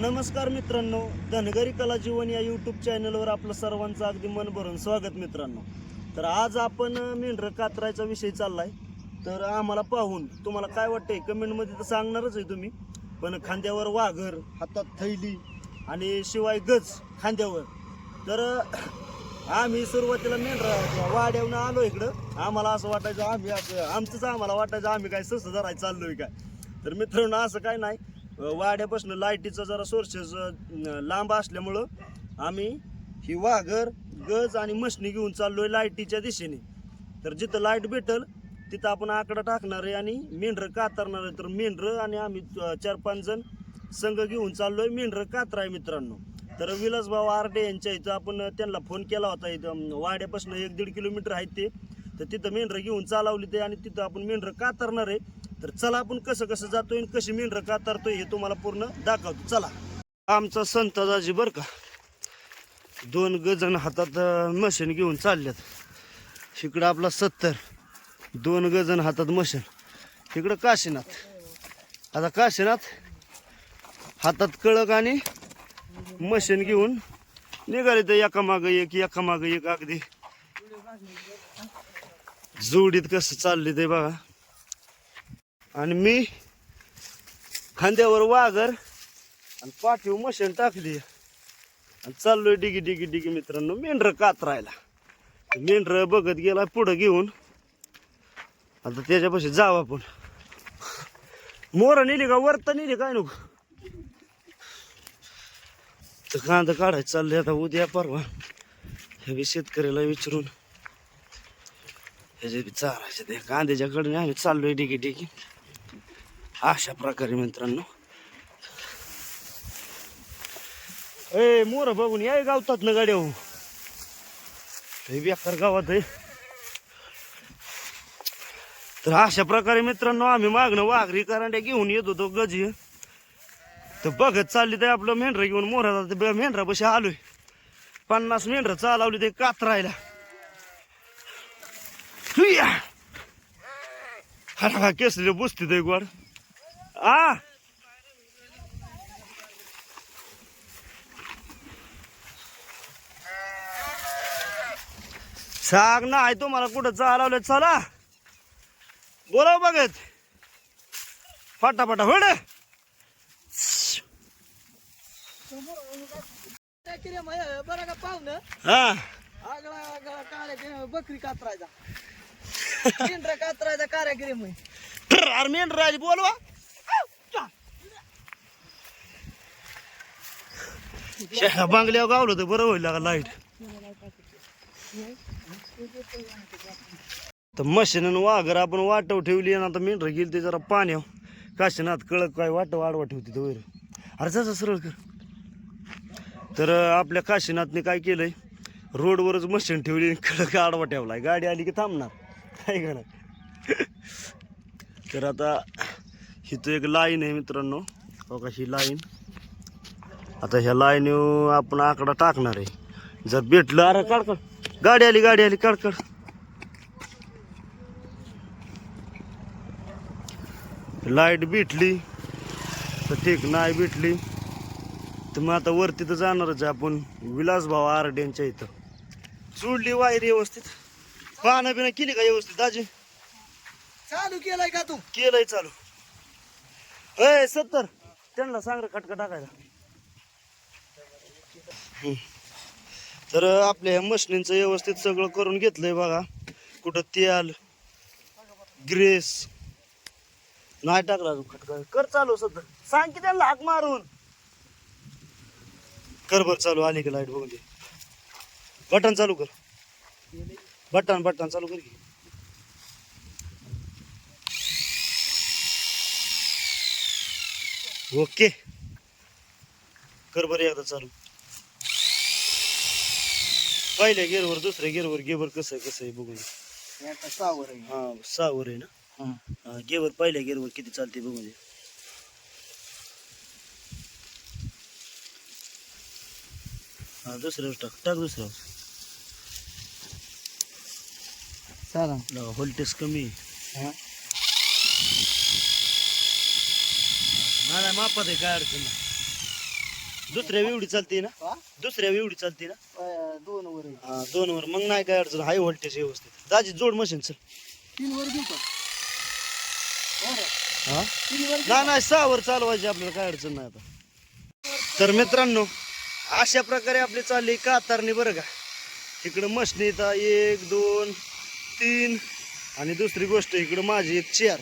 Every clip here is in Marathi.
नमस्कार मित्रांनो धनगरी कला जीवन या यूट्यूब चॅनलवर आपलं सर्वांचं अगदी मन भरून स्वागत मित्रांनो. तर आज आपण मेंढरं कातरायचा विषय चाललाय. तर आम्हाला पाहून तुम्हाला काय वाटतंय? कमेंटमध्ये तर सांगणारच आहे तुम्ही. पण खांद्यावर वाघर हातात थैली आणि शिवाय गज खांद्यावर. तर आम्ही सुरुवातीला मेंढरा वाड्यावरून आलो इकडं. आम्हाला असं वाटायचं आम्ही असं आमचंच आम्हाला वाटायचं आम्ही काय सस धरायला चाललोय काय? तर मित्रांनो असं काय नाही. वाड्यापासून लाईटीचा जरा सोर्सेस लांब असल्यामुळं आम्ही ही वाघर गज आणि मशनी घेऊन चाललोय लाईटीच्या दिशेने. तर जिथं लाइट भेटल तिथं आपण आकडा टाकणार आहे आणि मेंढरं कातरणार आहे. तर मेंढरं आणि आम्ही चार पाच जण संघ घेऊन चाललोय. मेंढरं कातराय मित्रांनो. तर विलासभाऊ आरडे यांच्या इथं आपण त्यांना फोन केला होता इथं. वाड्यापासून एक दीड किलोमीटर आहेत ते. तर तिथं मेंढरं घेऊन चालवली ते आणि तिथं आपण मेंढरं कातरणार आहे. तर चला आपण कसं कसं जातोय आणि कशी मेंढरं कातरतोय हे तुम्हाला पूर्ण दाखवतो. चला. आमचा संत दाजी बरं का दोन गजन हातात मशीन घेऊन चालल्यात. इकडं आपला सत्तर दोन गजन हातात मशीन इकडं काशीनाथ. आता काशीनाथ हातात कळक आणि मशीन घेऊन निघाले तर एका मागं एक एका मागं एक अगदी. जोडीत कसं चालले ते बघा. आणि मी खांद्यावर वाघर आणि पाठीव मशीन टाकली. आणि चाललोय डिगी डिगी डिगी मित्रांनो मेंढर कातरायला. मेंढर बघत गेला पुढं घेऊन. आता त्याच्यापाशी जाऊ आपण. मोर नेली का? वरता नेली काय नको? तर कांदा काढायचं चालले आता उद्या परवा. हे बी शेतकऱ्याला विचारून. ह्याचे बी चारायचे ते कांद्याच्याकडे आम्ही चाललोय डिगी डिगी. अशा प्रकारे मित्रांनो. ए मोर बघून या गावतात ना गाड्या हो. हे बेकार गावात आहे. तर अशा प्रकारे मित्रांनो आम्ही मागणं वाघरी करांड्या घेऊन येत होतो गजी. तर बघत चालली ते आपलं मेंढरा घेऊन मोरा मेंढरा बशी आलोय. पन्नास मेंढरं चालवली ते कातरायला. हा केसरी बुसते ते गोड आ. सांग ना आहे तुम्हाला कुठं चालवलं? चला. बोलाव बघत. फटाफटा होड. बरं का पाहुणं हा. आगळा आगळा काळ्या बकरी कातरायचा. मेंढरा कातरायचा कारागिरी ट्र, अरे मेंढ राहिली बोलवा. बांगल्यावर गावलं तर बरं होईल लागा लाइट तर मशीन वाघर आपण वाटव ठेवली आणि आता मेंढर गेली ते जरा पाण्यावर काशीनाथ कळक काय वाट आडवा ठेवते तर वैर. अरे जसं सरळ कर. तर आपल्या काशीनाथने काय केलंय? रोडवरच मशीन ठेवली कळक आडवा ठेवलाय. गाडी आली की थांबणार. काय का तर आता इथं एक लाईन आहे मित्रांनो. हो का ही लाईन आता ह्या लाईन आपण आकडा टाकणार आहे. जर भेटलं अरे काढ काढ. गाडी आली गाडी आली काढ काढ. लाइट भेटली तर ठीक नाही भेटली तर मग आता वरती तर जाणारच आपण. विलासभाऊ आरड यांच्या इथं. सोडली वायर व्यवस्थित. पाहणं बिणं केली का व्यवस्थित दाजी चालू केलाय का तू? केलंय चालू. ए सत्तर. त्यांना सांग रे खटका टाकायला. तर आपल्या ह्या मशनींचं व्यवस्थित सगळं करून घेतलंय बघा. कुठं तेल ग्रेस. नाही टाकला अजून खटका कर चालू सध्या सांग की त्यांना हाक मारून. कर बर चालू आली की लाइट बघून दे बटन चालू कर. बटन बटन चालू कर की. ओके. कर बरं एकदा चालू. पहिल्या गेअरवर दुसऱ्या गेअरवर गेअर कसं आहे कसं आहे बघून. आता सावर आहे. हा आहे ना? हा, गेअर पहिल्या गेअरवर किती चालते बघून. हा दुसऱ्यावर टाक टाक दुसऱ्यावर. चला व्होल्टेज कमी आहे. नाही नाही, मापात आहे काय अडचण नाही. दुसऱ्या एवढी चालते ना? हा? दुसऱ्या एवढी चालते ना? अं, दोन वर आहे. हा, दोन वर. मग नाही काय अडचण हाय व्होल्टेज व्यवस्थित. दाजी जोड मशीन चल. तीन वर घेऊ का? बरं. हा. तीन वर नाही नाही सहा वर चालवायची आपल्याला काय अडचण नाही आता. तर मित्रांनो अशा प्रकारे आपली चालली कातारणी बरं का. इकडं मशनी येतात एक दोन तीन. आणि दुसरी गोष्ट इकडं माझी एक चेअर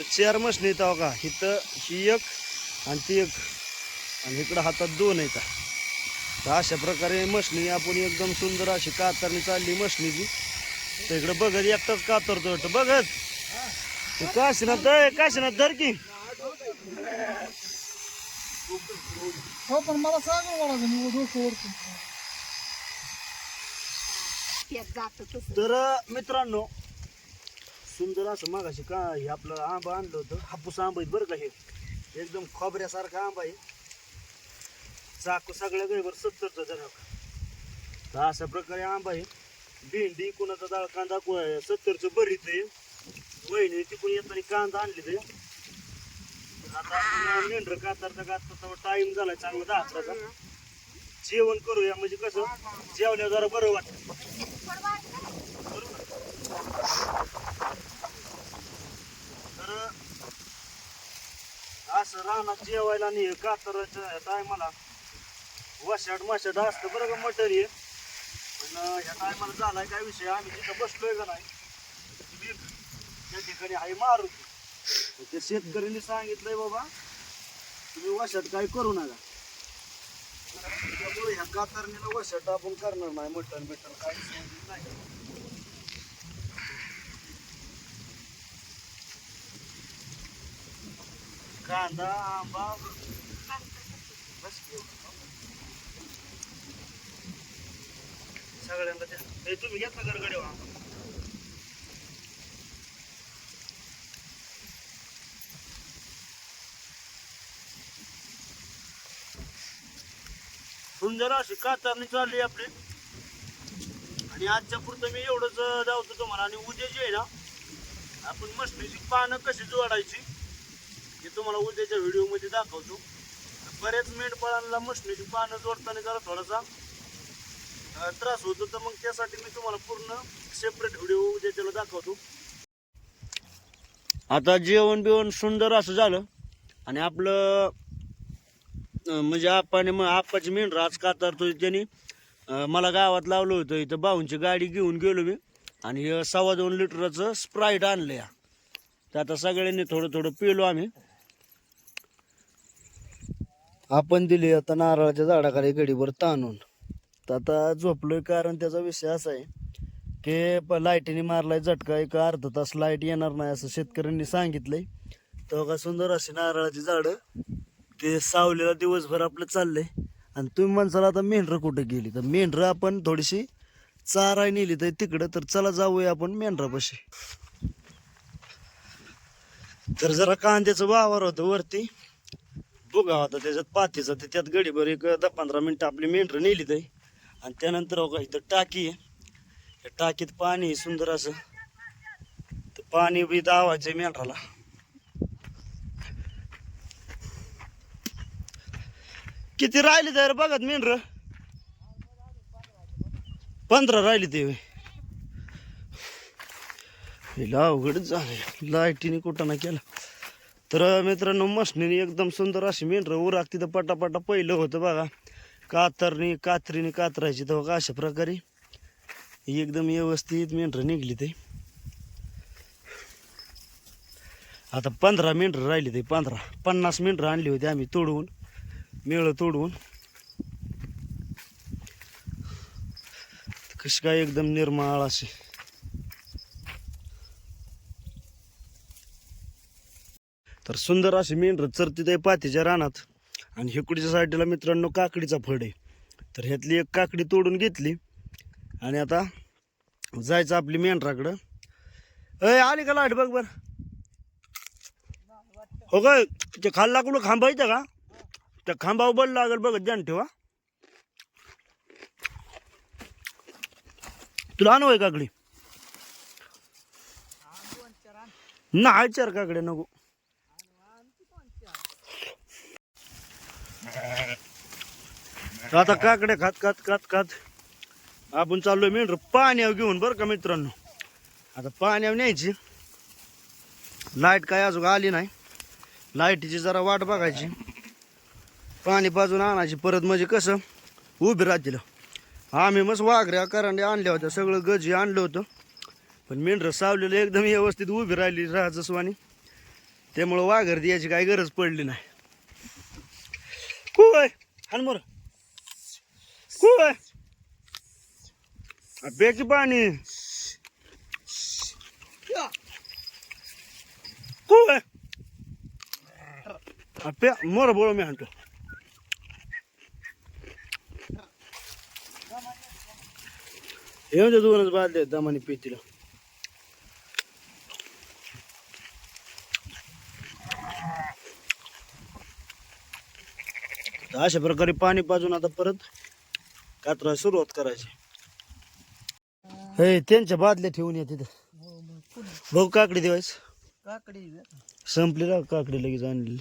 तर चेअर मशनी येतं का? इथं ही एक आणि ती एक. आणि इकडं हातात दोन येतात तर अशा प्रकारे मशनी आपण एकदम सुंदर अशी कातरणी चालली मशनीची. तर इकडं बघत एकटाच कातरतो वाटतं. बघत. ते काशीनाथ ए, काशीनाथ धर की. हो पण मला सांग तर मित्रांनो सुंदर असं मागाशी का हे आपलं आंबा आणलं होतं हापूस आंबा आहे बरं का हे. एकदम खोबऱ्यासारखा आंबा आहे. चाकू सगळ्या गळीवर सत्तरचं जरा तर अशा प्रकारे आंबा आहे. भेंडी कोणाचा डाळ कांदा को- सत्तरचं बरीच आहे. वहिनी तिकडून येताना कांदा आणले ते आता मेंढर कातरता कातरता टाईम झाला चांगला दहा अकराचा. जेवण करूया म्हणजे कसं जेवल्यावर जरा बरं वाटतं तर असं रानात जेवायला आणि हे कातराच्या टायमाला वशाट माशाट असतं बरं का मटण आहे पण ह्या टायमाला झालाय काय विषय? आम्ही तिथं बसलोय का नाही वीर, त्या ठिकाणी आहे मारुती. त्या शेतकऱ्यांनी सांगितलंय बाबा तुम्ही वशात काय करू नका. त्यामुळे ह्या कातरणीला वशाट आपण करणार नाही मटण बिटन काही नाही. कांदा आंबा. बस सगळ्यांना ते तुम्ही घेतला गरगडे वा हो? सुंदर अशी कातरणी चालली आपली. आणि आजच्या पुरतं मी एवढंच जावतो तुम्हाला. आणि उद्या जे आहे ना आपण मशनीची पानं कशी जोडायची हे तुम्हाला उद्याच्या व्हिडिओमध्ये दाखवतो. बऱ्याच मेंढपाळांना मशनीची पानं जोडताना जरा थोडासा त्रास होतो तर मग त्यासाठी मी तुम्हाला पूर्ण सेपरेट व्हिडिओ उद्याच्याला दाखवतो. आता जेवण बिवण सुंदर असं झालं. आणि आपलं म्हणजे आपाने मग आपाची मेंढर आज कातारतो त्यांनी मला गावात लावलं होतं. इथं भाऊंची गाडी घेऊन गेलो मी. आणि हे सव्वा दोन लिटरचं स्प्राईट आणलं या. तर आता सगळ्यांनी थोडं थोडं पिलो आम्ही. आपण दिली आता नारळाच्या झाडाखाली गडीभर ताणून. तर आता झोपलोय कारण त्याचा विषय असा आहे की प लाईटीने मारलाय झटका एक अर्धा तास लाइट येणार नाही असं शेतकऱ्यांनी सांगितलंय. तेव्हा का सुंदर अशी नारळाची झाडं ते सावलीला दिवसभर आपलं चाललंय. आणि तुम्ही म्हणसाल आता मेंढरं कुठं गेली? तर मेंढरं आपण थोडीशी चारा नेली तर तिकडं तर चला जाऊया आपण मेंढरापाशी. तर जरा कांद्याचं वावर होतं वरती. बुगा होता त्याच्यात पातीचा ते त्यात गडीभर एक दहा पंधरा मिनटं आपली मेंढरं नेली ते आणि त्यानंतर बघा का इथं टाकी आहे. त्या टाकीत पाणी आहे सुंदर असं. तर पाणी बी दावायचं मेंढराला. किती राहिले तर बघत मेंढर? पंधरा राहिले ते. होय. हिला अवघडच झालं लाईटीने कुठं ना केला. तर मित्रांनो मशनीने एकदम सुंदर अशी मेंढर उराक तिथं पटापटा पहिलं होतं बघा. कातरणी कात्रीने कातरायची तेव्हा का अशा प्रकारे. एकदम व्यवस्थित मेंढर निघली ते. आता पंधरा मेंढर राहिली ते पंधरा. पन्नास मेंढर आणली होती आम्ही तोडवून मेळ तोडवून कशी काय एकदम निर्माळ अशी. तर सुंदर अशी मेंढर चरती ते पातीच्या रानात. आणि हिकडीच्या साईडला मित्रांनो काकडीचा फड आहे. तर ह्यातली एक काकडी तोडून घेतली. आणि आता जायचं आपली मेंढराकडं. अय आली का लाट? बघ बर. हो काय ते खाल्ला कुठं खांबायचं का? त्या खांबावर बल लागेल बघत ध्यान ठेवा. तुला आणू आहे काकडी? नाही चार काकडे नको. आता काकडे खात खात खात खात. आपण चाललोय मेंढर पाण्यावर घेऊन बरं का मित्रांनो. आता पाण्यावर न्यायची. लाइट काय अजून आली नाही. लाईटीची जरा वाट बघायची. पाणी बाजून आणायची परत म्हणजे कसं? उभी राहतील. आम्ही मस्त वाघऱ्या करांड्या आणल्या होत्या. सगळं गजी आणलं होतं. पण मेंढरं सावलेलं एकदम व्यवस्थित उभी राहिली राजस्वानी. त्यामुळं वाघर द्यायची काही गरज पडली नाही. कुय हनमोर कुय प्याची पाणी या. कुय प्या मोर बोळ मी आणतो येऊन दोनच बादले दमाने पितीला तर अशा प्रकारे पाणी पाजून आता परत कात्रा सुरुवात करायची. हे त्यांच्या बादल्या ठेवून या तिथं. भाऊ काकडी देवायच. काकडी संपली राव काकडी लगेच आणलेली.